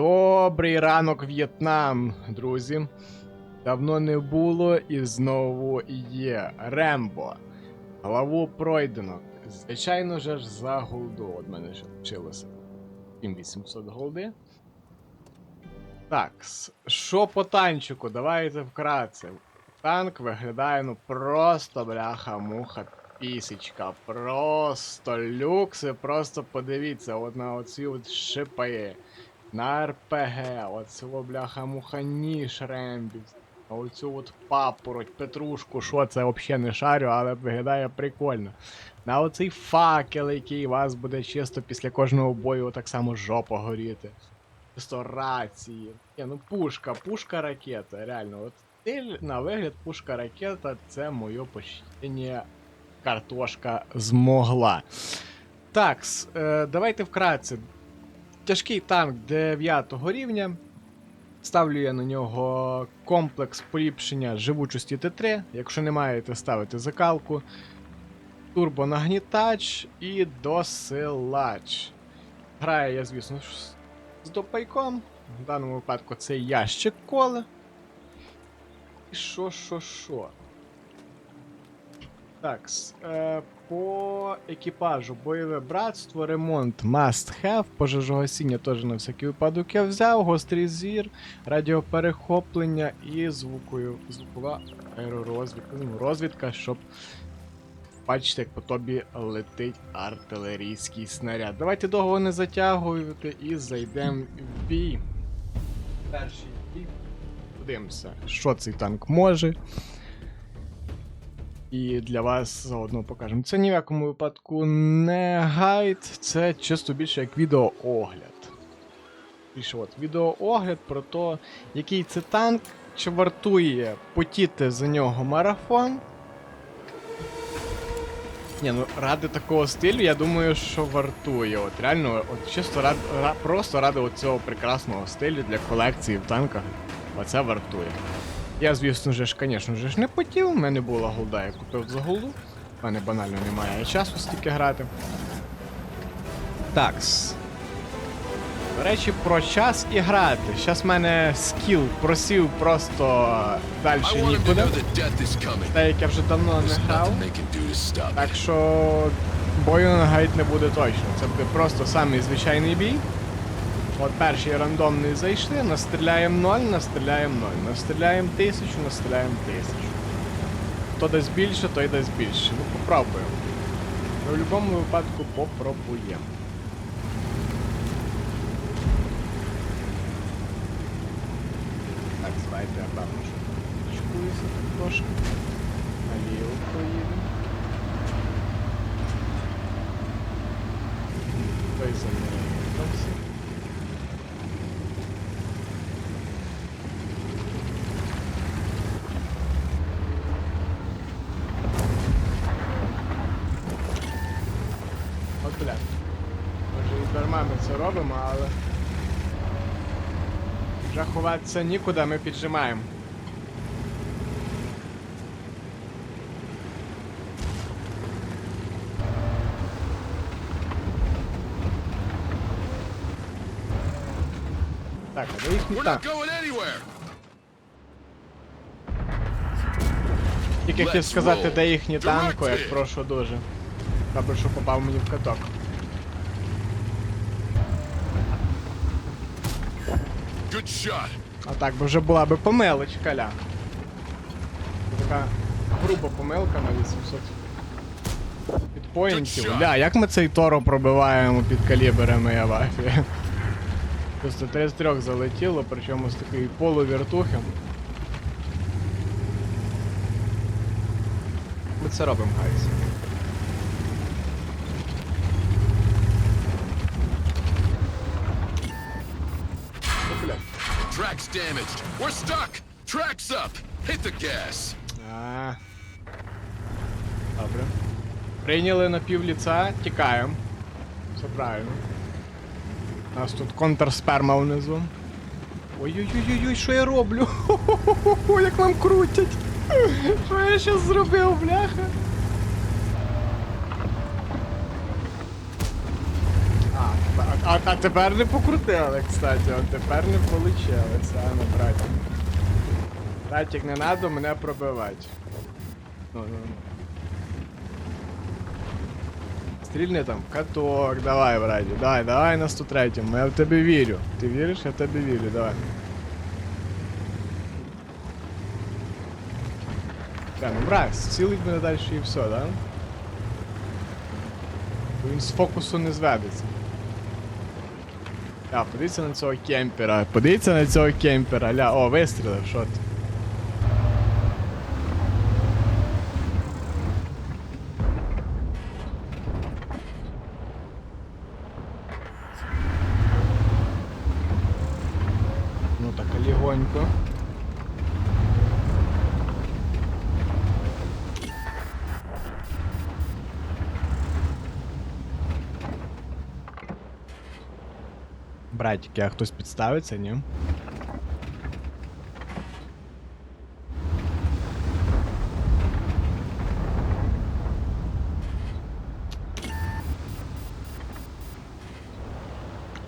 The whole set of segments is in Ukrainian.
Добрий ранок, В'єтнам, друзі. Давно не було і знову є Рембо. Главу пройдено. Звичайно ж за голду. От мене ще вчилося. 7800 голди. Так, що по танчику? Давайте вкратце. Танк виглядає ну просто бляха-муха пісечка. Просто люкси, просто подивіться, от на оці от шипи. На РПГ, оцього бляха-муха ніж рембів. А оцю от папороть, петрушку, що це взагалі не шарю, але виглядає прикольно. На оцей факел, який у вас буде чисто після кожного бою так само жопа горіти. Чисто рації. Ні, ну пушка, пушка ракета, реально. От стиль на вигляд пушка ракета це моє почтення картошка змогла. Так, е, давайте вкратце. Тяжкий танк 9 рівня. Ставлю я на нього комплекс поліпшення живучості Т3. Якщо не маєте, ставити закалку. Турбонагнітач і досилач. Граю я, звісно, з допайком. В даному випадку це ящик кола. І що, що, що? Так, е, по екіпажу бойове братство, ремонт must have, пожежогасіння теж на всякий випадок я взяв, гострий зір, радіоперехоплення і звукою, звукова аеророзвідка, ну, розвідка, щоб бачите, як по тобі летить артилерійський снаряд. Давайте довго не затягувати і зайдемо в бій. Перший бій. Подивимося, що цей танк може. І для вас заодно покажемо. Це ні в якому випадку не гайд, це чисто більше як відеоогляд. Більше от відеоогляд про те, який це танк, чи вартує потіти за нього марафон. Ні, ну ради такого стилю, я думаю, що вартує. От реально, от чисто рад, ра- просто ради цього прекрасного стилю для колекції в танках. Оце вартує. Я, звісно же ж, звісно ж, не потів, в мене була голда, я купив за голду. У мене банально немає часу стільки грати. Такс. До речі, про час і грати. Зараз в мене скіл просів просто далі нікуди. Те, як я вже давно не грав. Так що бою на гайд не буде точно. Це буде просто самий звичайний бій. От перший рандомний зайшли, настріляємо 0, настріляємо 0, настріляємо 1000, настріляємо 1000. Хто дасть більше, той дасть більше. Ну попробуємо. В будь-якому випадку попробуємо. Так, давайте я певно, що чекуюся тут трошки. Наліво поїдемо. Той за мною готовся. От бля. Може і дарма ми це робимо, але. Вже ховатися нікуди, ми піджимаємо. Так, а not going anywhere. Тільки хотів сказати, де їхні танко, як прошу дуже. Добре, що попав мені в каток. А так би вже була би помилочка, ля. Така груба помилка на 800 підпоінтів. Good. Ля, як ми цей торо пробиваємо під калібрами я вафі. Просто 3 з 3 залетіло, причому з такої полувіртухи. Ми це робимо, гайс. Track's damaged. We're stuck. Track's up. Hit the gas. А. Добре. Прийняли на пів ліца, тікаємо. Все правильно. У нас тут контрсперма внизу. Ой-ой-ой-ой, що я роблю? Хо-хо-хо, як нам крутять. Що я щас зробив, бляха? А, а тепер не покрутили, кстати, от тепер не получилось, а ну, братик. Братик, не надо мене пробивати. Ну, ну. Стрільни там, каток, давай, братик, давай, давай на 103 я в тебе вірю. Ти віриш? Я в тебе вірю, давай. Бля, ну брат, цілить мене далі і все, да? Він з фокусу не зведеться. А, подивіться на цього кемпера. Подивіться на цього кемпера. Ля, о, вистрілив, що ти? Ну так, легонько. Братики, а хтось підставиться, ні?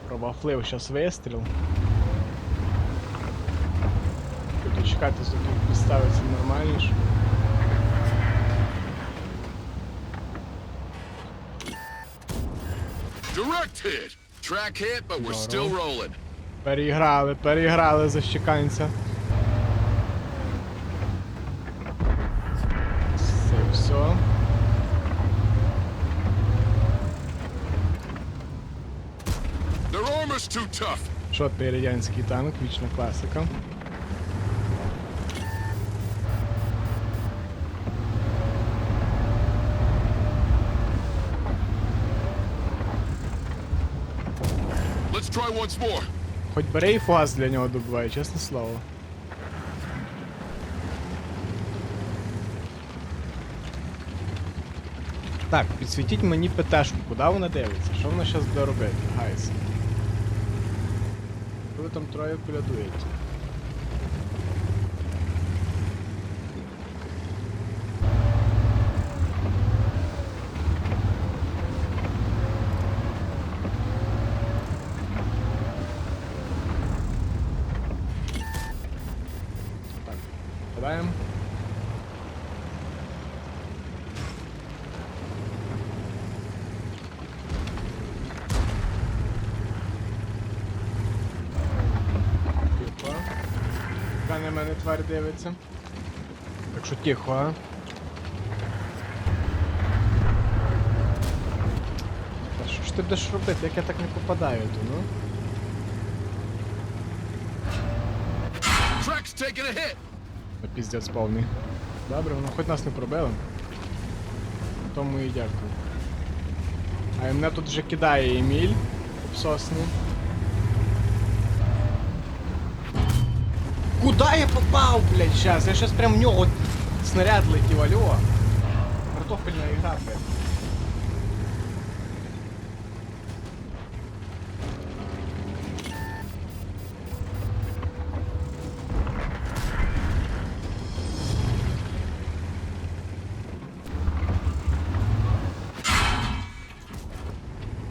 Пробафлив щас вистріл. Буду чекати, поки підставиться нормальніше. Direct hit. Track hit, but we're still rolling. Переіграли, переіграли за щеканця. Все, все. Their armor's too tough. Шотний радянський танк, вічна класика. Хоч бери і для нього добуває, чесне слово. Так, підсвітіть мені ПТшку, куди вона дивиться? Що вона зараз буде робити, гайс? Ви там троє колядуєте. Так, подаємо. Тихо. Яка на мене тварь дивиться. Так що тихо, а. Та що ж ти будеш робити, як я так не попадаю то, ну? Track's taking a hit. На піздець повний. Добре, воно хоч нас не пробило. Тому і дякую. А мене тут вже кидає Еміль обсосний. Куда я попал, блядь, сейчас? Я сейчас прям в него вот снаряд летел, алло. Картофельная игра, блядь.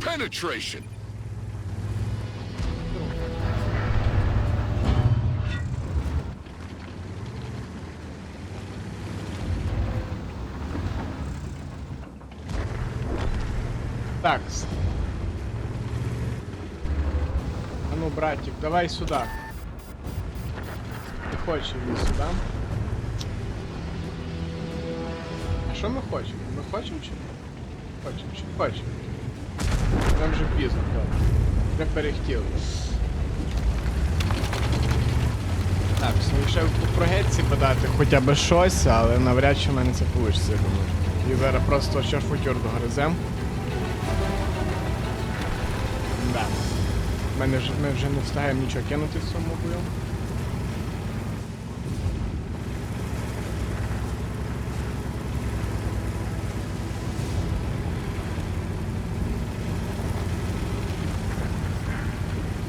Penetration. Так. А ну, братик, давай сюда. Не хоче він сюди. А що ми хочемо? Ми хочемо чи не? Хочемо чи хочемо? Нам вже пізно, правда. Вже перехтіли. Так, ще по прогетці подати хоча б щось, але навряд чи в мене це вийде, я думаю. І зараз просто шарфутюр догризем. Да. Мене ж, ми вже не встигаємо нічого кинути в цьому бою.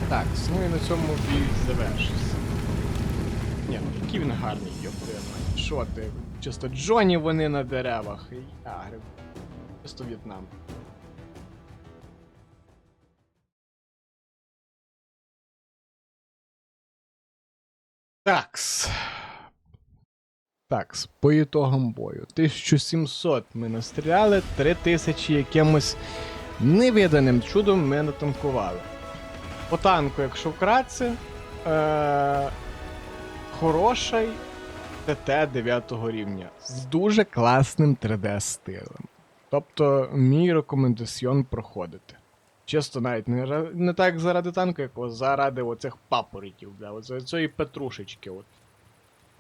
Так, ну і на цьому бій завершився. Ні, ну які він гарний, йопти. Що ти? Чисто Джоні вони на деревах. Я гриб. Чисто В'єтнам. Такс. Такс, по ітогам бою. 1700 ми настріляли, 3000 якимось невиданим чудом ми натанкували. По танку, якщо вкратце, е- хороший ТТ 9 рівня з дуже класним 3D стилем. Тобто, мій рекомендаціон проходити. Чисто навіть не, не так заради танку, як заради оцих папоротів, бля, оце цієї петрушечки. От.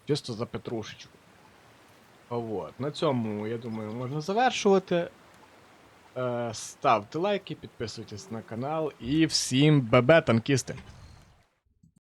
Чисто за петрушечку. От. На цьому, я думаю, можна завершувати. Е, ставте лайки, підписуйтесь на канал і всім бебе, танкісти!